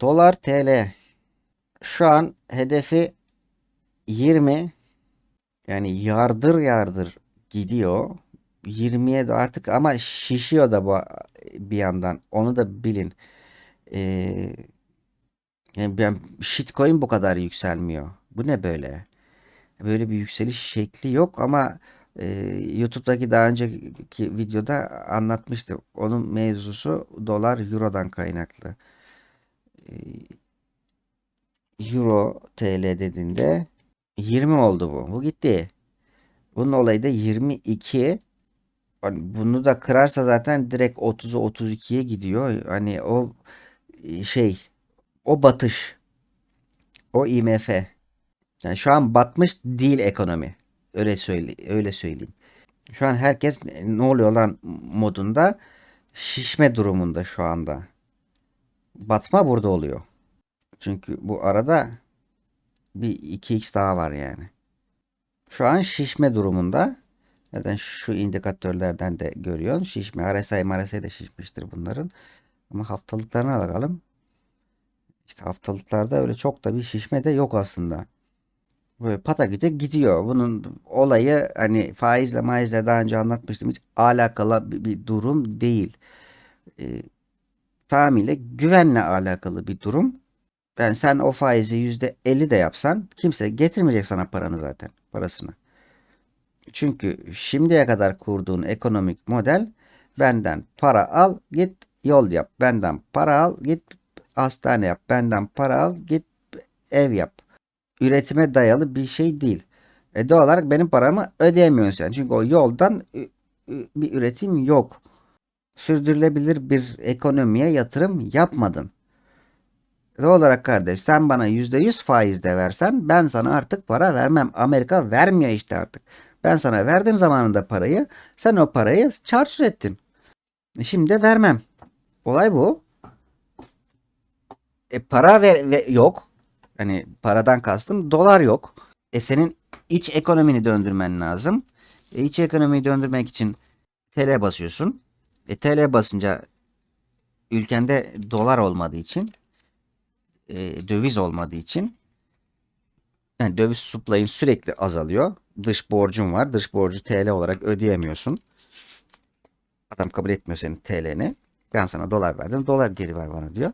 Dolar TL şu an hedefi 20 yani yardır yardır gidiyor. 20'ye de artık ama şişiyor da bu bir yandan. Onu da bilin. Ee, yani ben shitcoin bu kadar yükselmiyor. Bu ne böyle? Böyle bir yükseliş şekli yok ama e, YouTube'daki daha önceki videoda anlatmıştım. Onun mevzusu dolar eurodan kaynaklı. E, Euro TL dediğinde 20 oldu bu. Bu gitti. Bunun olayı da 22. Hani bunu da kırarsa zaten direkt 30'a 32'ye gidiyor. Hani o e, şey o batış o IMF. Yani şu an batmış değil ekonomi. Öyle söyle öyle söyleyeyim. Şu an herkes ne oluyor lan modunda şişme durumunda şu anda. Batma burada oluyor. Çünkü bu arada bir 2x daha var yani. Şu an şişme durumunda. Zaten şu indikatörlerden de görüyorsun. Şişme. RSI MRSI de şişmiştir bunların. Ama haftalıklarına bakalım. İşte haftalıklarda öyle çok da bir şişme de yok aslında. Böyle pataküte gidiyor. Bunun olayı hani faizle maizle daha önce anlatmıştım. Hiç alakalı bir, bir durum değil. Ee, tamamıyla güvenle alakalı bir durum. Yani sen o faizi %50 de yapsan kimse getirmeyecek sana paranı zaten. Parasını. Çünkü şimdiye kadar kurduğun ekonomik model benden para al git yol yap. Benden para al git hastane yap. Benden para al git ev yap. Üretime dayalı bir şey değil. E doğal olarak benim paramı ödeyemiyorsun sen. Çünkü o yoldan bir üretim yok. Sürdürülebilir bir ekonomiye yatırım yapmadın. Doğal olarak kardeş sen bana %100 faiz de versen ben sana artık para vermem. Amerika vermiyor işte artık. Ben sana verdim zamanında parayı. Sen o parayı çarçur ettin. E şimdi de vermem. Olay bu. E para ver, ve yok. Hani paradan kastım dolar yok. E senin iç ekonomini döndürmen lazım. E iç ekonomiyi döndürmek için TL basıyorsun. E TL basınca ülkende dolar olmadığı için e, döviz olmadığı için yani döviz supply'ın sürekli azalıyor. Dış borcun var. Dış borcu TL olarak ödeyemiyorsun. Adam kabul etmiyor senin TL'ni. Ben sana dolar verdim. Dolar geri ver bana diyor.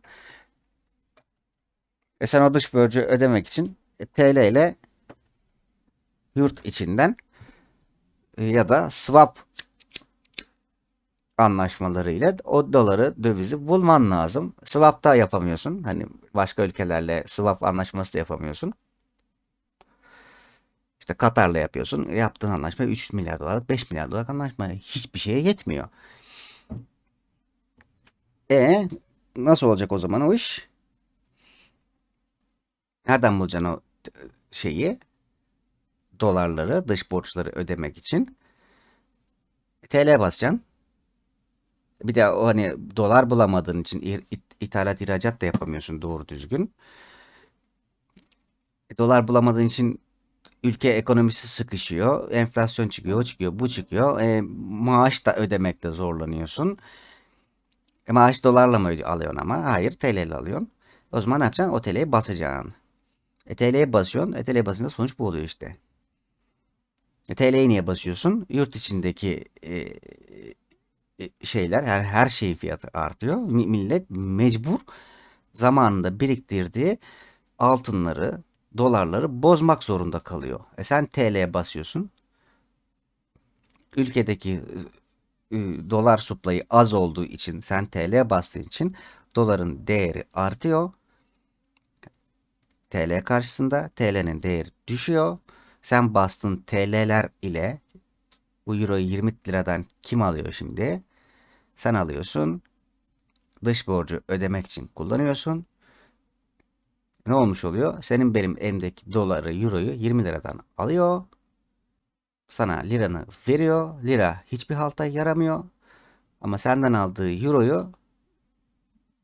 E sen o dış borcu ödemek için e, TL ile yurt içinden e, ya da swap anlaşmaları ile o doları dövizi bulman lazım. Swap da yapamıyorsun. Hani başka ülkelerle swap anlaşması da yapamıyorsun. İşte Katar'la yapıyorsun. Yaptığın anlaşma 3 milyar dolar, 5 milyar dolar anlaşma. Hiçbir şeye yetmiyor. E nasıl olacak o zaman o iş? Nereden bulacaksın o şeyi? Dolarları, dış borçları ödemek için. TL basacaksın. Bir de o hani dolar bulamadığın için ithalat ihracat da yapamıyorsun doğru düzgün. E, dolar bulamadığın için ülke ekonomisi sıkışıyor. Enflasyon çıkıyor, o çıkıyor, bu çıkıyor. E, maaş da ödemekte zorlanıyorsun. E, maaş dolarla mı alıyorsun ama? Hayır TL ile alıyorsun. O zaman ne yapacaksın? O basacaksın. E, TL'ye basıyorsun. E, TL'ye basınca sonuç bu oluyor işte. E, TL'ye niye basıyorsun? Yurt içindeki e, şeyler her her şey fiyatı artıyor. Millet mecbur zamanında biriktirdiği altınları, dolarları bozmak zorunda kalıyor. E sen TL'ye basıyorsun. Ülkedeki e, dolar supply'ı az olduğu için sen TL'ye bastığın için doların değeri artıyor. TL karşısında TL'nin değeri düşüyor. Sen bastığın TL'ler ile bu euroyu 20 liradan kim alıyor şimdi? Sen alıyorsun. Dış borcu ödemek için kullanıyorsun. Ne olmuş oluyor? Senin benim elimdeki doları, euroyu 20 liradan alıyor. Sana liranı veriyor. Lira hiçbir halta yaramıyor. Ama senden aldığı euroyu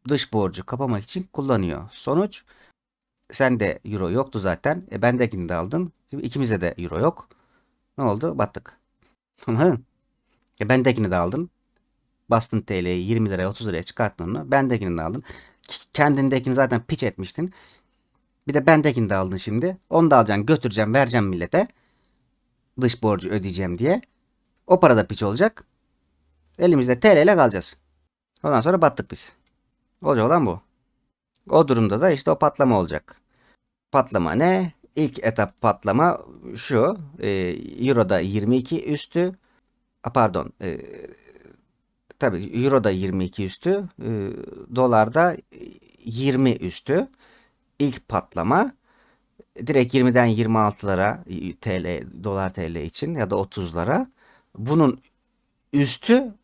dış borcu kapamak için kullanıyor. Sonuç sende euro yoktu zaten. E bendekini de aldın. Şimdi ikimize de euro yok. Ne oldu? Battık. Anladın? E bendekini de aldın. Bastın TL'yi 20 liraya 30 liraya çıkarttın onu. Bendekini de aldın. Kendindekini zaten piç etmiştin. Bir de bendekini de aldın şimdi. Onu da alacaksın götüreceğim vereceğim millete. Dış borcu ödeyeceğim diye. O para da piç olacak. Elimizde TL ile kalacağız. Ondan sonra battık biz. Olacak olan bu. O durumda da işte o patlama olacak. Patlama ne? İlk etap patlama şu. E, Euro'da 22 üstü. Pardon. E, tabii Euro'da 22 üstü. E, dolarda 20 üstü. İlk patlama. Direkt 20'den 26'lara TL, dolar TL için ya da 30'lara. Bunun üstü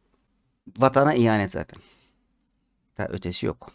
vatana ihanet zaten. Daha ötesi yok.